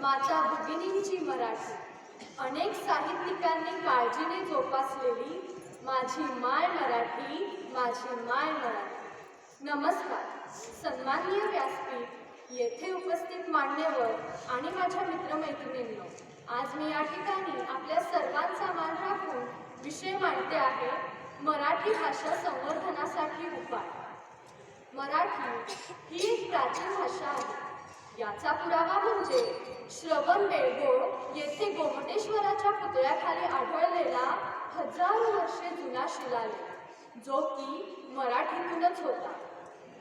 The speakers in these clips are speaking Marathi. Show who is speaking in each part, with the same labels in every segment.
Speaker 1: माझ्या भगिनींची मराठी. अनेक साहित्यिकांनी काळजीने जोपासलेली माझी माय मराठी माझी माय मराठी. नमस्कार. सन्माननीय व्यासपीठ येथे उपस्थित मान्यवर आणि माझ्या मित्रमैत्रिणींनो आज मी या ठिकाणी आपल्या सर्वांचा मान राखून विषय मांडते आहे मराठी भाषा संवर्धनासाठी उपाय. मराठी ही एक प्राचीन भाषा आहे. याचा पुरावा म्हणजे श्रवण बेळगोळ येथे गोमटेश्वराच्या पुतळ्याखाली आढळलेला हजारो वर्षे जुना शिलालेख जो की मराठीतूनच होता.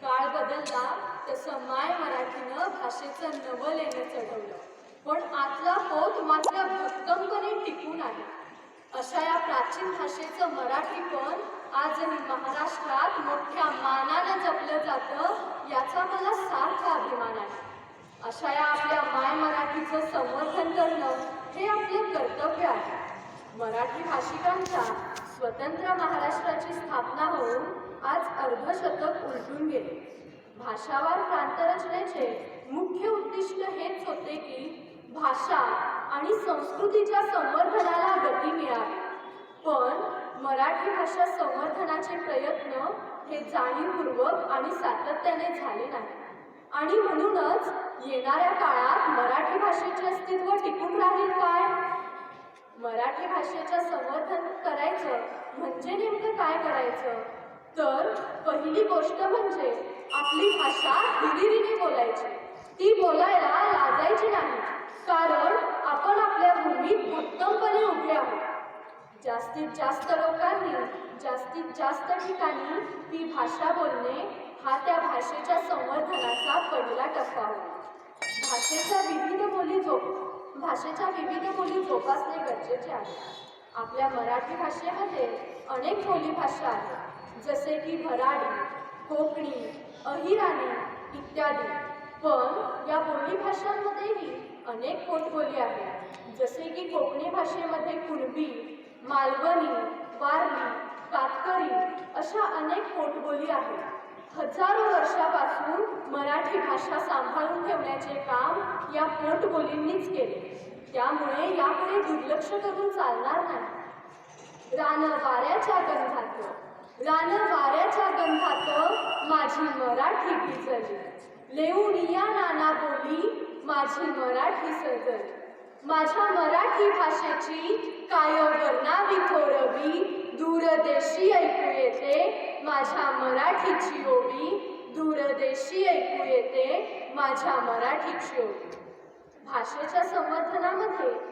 Speaker 1: काळ बदलला तसं माय मराठीनं भाषेचं नवलेनं चढवलं. पण आतला पोत मात्र भक्कमपणे टिकून आहे. अशा या प्राचीन भाषेचं मराठीपण आजही महाराष्ट्रात मोठ्या मानानं जपलं जातं याचा मला सार्थ अभिमान आहे. अशा या आपल्या माय मराठीचं संवर्धन करणं हे आपलं कर्तव्य आहे. मराठी भाषिकांच्या स्वतंत्र महाराष्ट्राची स्थापना होऊन आज अर्धशतक उलटून गेले. भाषावार प्रांतरचनेचे मुख्य उद्दिष्ट हेच होते की भाषा आणि संस्कृतीच्या संवर्धनाला गती मिळावी. पण मराठी भाषा संवर्धनाचे प्रयत्न हे जाणीवपूर्वक आणि सातत्याने झाले नाही आणि म्हणूनच येणाऱ्या काळात मराठी भाषेचे अस्तित्व टिकून राहील काय? मराठी भाषेचं संवर्धन करायचं म्हणजे नेमकं काय करायचं? तर पहिली गोष्ट म्हणजे आपली भाषा हिरिरीने बोलायची. ती बोलायला लाजायची नाही. कारण आपण आपल्या भूमीत उत्तमपणे उभे आहोत. जास्तीत जास्त लोकांनी जास्तीत जास्त ठिकाणी ती भाषा बोलणे हा त्या भाषेच्या संवर्धनाचा पहिला टप्पा होईल भाषेच्या विविध बोली जोप भाषेच्या विविध बोली जोपासणे गरजेचे आहे. आपल्या मराठी भाषेमध्ये अनेक बोलीभाषा आहेत जसे की भराडी कोकणी अहिराणी इत्यादी. पण या बोलीभाषांमध्येही अनेक पोटबोली आहेत जसे की कोकणी भाषेमध्ये कुणबी मालवणी वारली कातकरी अशा अनेक पोटबोली आहेत. हजारो वर्षापासून मराठी भाषा सांभाळून ठेवण्याचे काम या पोटबोलींनीच केले. त्यामुळे याकडे दुर्लक्ष करून चालणार नाही. रान वाऱ्याच्या गंधात रान वाऱ्याच्या गंधात माझी मराठी भिजली. लेऊन या नाना बोली माझी मराठी सजली. माझ्या मराठी भाषेची काय वर्णावी थोरवी दूरदेशी ऐकू माझ्या मराठीची ओवी दूरदेशी ऐकू येते. माझ्या मराठीची ओवी भाषेच्या संवर्धनामध्ये